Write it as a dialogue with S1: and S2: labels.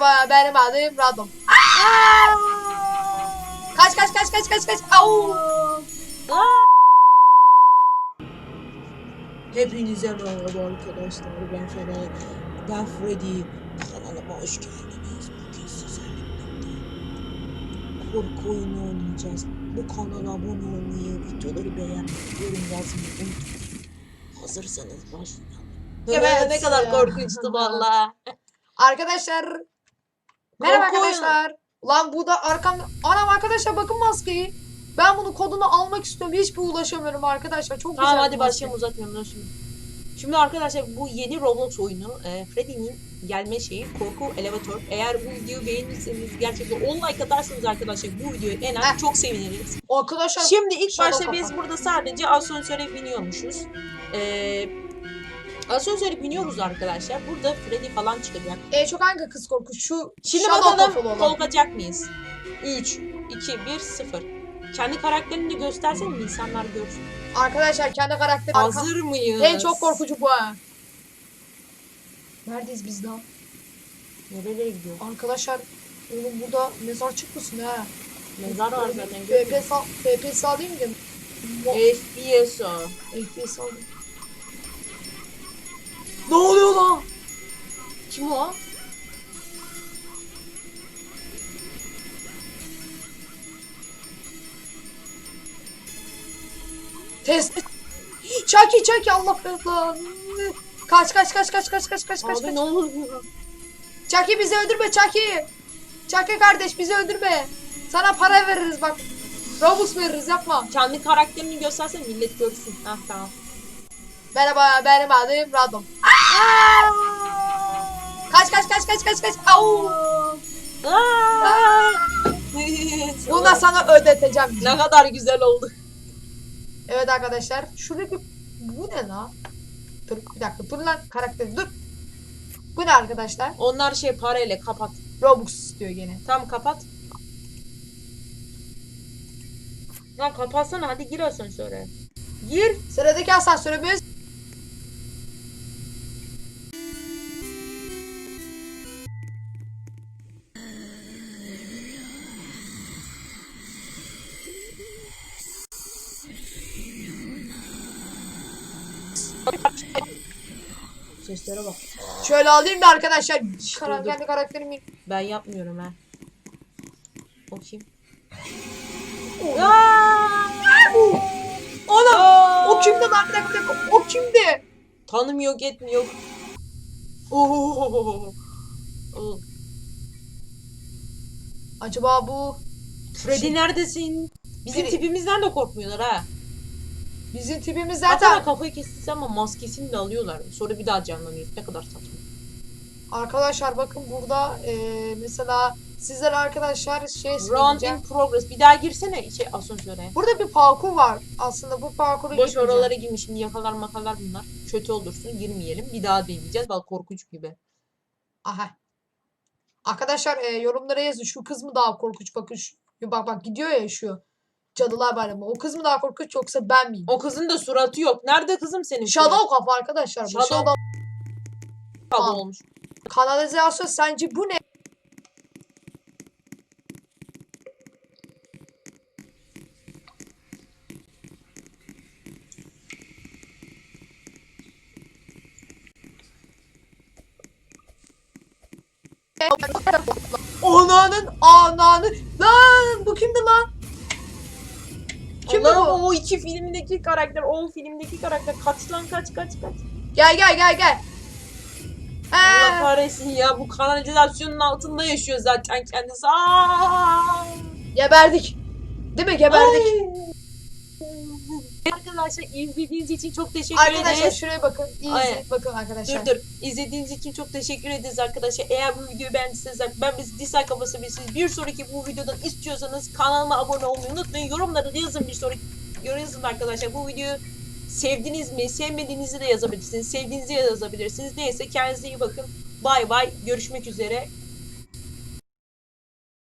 S1: Merhaba benim adım Radom. Kaç kaç kaç kaç kaç kaç. Au.
S2: Hepinize merhaba arkadaşlar. Ben Fener. Ben Freddy. Kanalıma hoş geldiniz. Bugün sizlerle korku oyunu oynayacağız. Bu kanala abone olmayı, videoları beğenmeyi, yorum yazmayı unutmayın. Hazırsanız başlayalım.
S1: Evet
S2: ne kadar korkunçtu valla.
S1: Arkadaşlar. Merhaba
S2: Korku oyunu.
S1: arkadaşlar. Ulan bu da arkamda. Anam arkadaşlar bakın maskeyi. Ben bunun kodunu almak istiyorum. Hiçbir ulaşamıyorum arkadaşlar. Çok
S2: Tamam
S1: güzel.
S2: hadi
S1: bir maske.
S2: başlayalım uzatmıyorum dur şimdi. Şimdi arkadaşlar bu yeni Roblox oyunu e, Freddy'nin gelme şeyi korku elevator. Eğer bu videoyu beğenirseniz gerçekten 10 like atarsanız arkadaşlar bu videoyu en az
S1: Heh.
S2: çok seviniriz.
S1: Arkadaşlar.
S2: Şimdi ilk başta biz burada sadece asansöre biniyormuşuz. Ee, asansöre biniyoruz arkadaşlar. Burada Freddy falan çıkacak.
S1: En çok hangi kız korku? Şu
S2: Şimdi
S1: Shadow
S2: bakalım
S1: kafalı olan.
S2: korkacak mıyız? 3, 2, 1, 0. Kendi karakterini de göstersen mi insanlar görsün.
S1: Arkadaşlar kendi karakteri
S2: Hazır mıyız?
S1: En çok korkucu bu ha. Neredeyiz biz daha?
S2: Nereye gidiyor?
S1: Arkadaşlar oğlum burada mezar çıkmasın ha.
S2: Mezar var zaten.
S1: PP sağ değil mi?
S2: FPS o.
S1: FPS. Ne oluyor lan?
S2: Kim o?
S1: Test. Çaki çaki Allah belanı. Kaç kaç kaç kaç kaç kaç kaç kaç
S2: Abi ne oluyor?
S1: Çaki bizi öldürme Çaki. Çaki kardeş bizi öldürme. Sana para veririz bak. Robux veririz yapma.
S2: Kendi karakterini göstersen millet görsün. Hah tamam.
S1: Merhaba benim adım Radom. Kaç kaç kaç kaç kaç kaç. Au.
S2: Aa!
S1: Bunu da sana ödeteceğim.
S2: ne kadar güzel oldu.
S1: Evet arkadaşlar. Şurada bir... Bu ne la? Dur bir dakika. Dur lan karakter dur. Bu ne arkadaşlar?
S2: Onlar şey parayla kapat.
S1: Robux istiyor gene.
S2: Tamam kapat. Lan kapatsana hadi gir asansöre. Gir.
S1: Sıradaki asansörümüz
S2: Seslere bak.
S1: şöyle alayım da arkadaşlar. Kara-
S2: dur.
S1: kendi karakterimi.
S2: Ben yapmıyorum ha. O kim?
S1: Ana! O kimdi lan? Bir dakika, bir dakika. O kimdi?
S2: Tanım yok etmi yok. Oo.
S1: Acaba bu
S2: Freddy
S1: Şey-
S2: neredesin? Bizim
S1: Biri-
S2: tipimizden de korkmuyorlar ha.
S1: Bizim tipimiz
S2: Zaten
S1: zaten
S2: kafayı kestirse ama maskesini de alıyorlar. Sonra bir daha canlanıyor. Ne kadar saçma.
S1: arkadaşlar bakın burada eee, mesela sizler arkadaşlar şey
S2: Round in progress. Bir daha girsene şey asansöre.
S1: Burada bir parkur var. Aslında bu parkuru
S2: Boş
S1: gitmeyeceğim.
S2: oralara. Şimdi yakalar makalar bunlar. Kötü olursun. Girmeyelim. Bir daha deneyeceğiz. Bak korkunç gibi.
S1: Aha. Arkadaşlar e, yorumlara yazın. Şu kız mı daha korkunç? Bakın şu, bak bak gidiyor ya şu. Cadılar Bayramı. O kız mı daha korkunç yoksa ben miyim?
S2: O kızın da suratı yok. Nerede kızım senin?
S1: Shadow kafa arkadaşlar. Bu
S2: Shadow-
S1: Shadow Aa.
S2: olmuş.
S1: kanalizasyon sence bu ne? Ananın ananın lan bu kimdi lan? Kimdi
S2: Allah'ım
S1: bu?
S2: o iki filmdeki karakter, o filmdeki karakter kaç lan kaç kaç kaç.
S1: Gel gel gel gel.
S2: Allah kahretsin ya bu kanalizasyonun altında yaşıyor zaten kendisi. Aa!
S1: geberdik. Değil mi geberdik?
S2: Ay! Arkadaşlar izlediğiniz için çok teşekkür
S1: Arkadaşlar
S2: ederiz.
S1: şuraya bakın. İyi
S2: Aynen.
S1: Bakın arkadaşlar.
S2: Dur dur. İzlediğiniz için çok teşekkür ederiz arkadaşlar. Eğer bu videoyu beğendiyseniz ben biz dislike basabilirsiniz. Bir sonraki bu videodan istiyorsanız kanalıma abone olmayı unutmayın. Yorumlara yazın bir sonraki yazın arkadaşlar. Bu videoyu sevdiniz mi, sevmediğinizi de yazabilirsiniz. Sevdiğinizi de yazabilirsiniz. Neyse kendinize iyi bakın. Bay bay. Görüşmek üzere.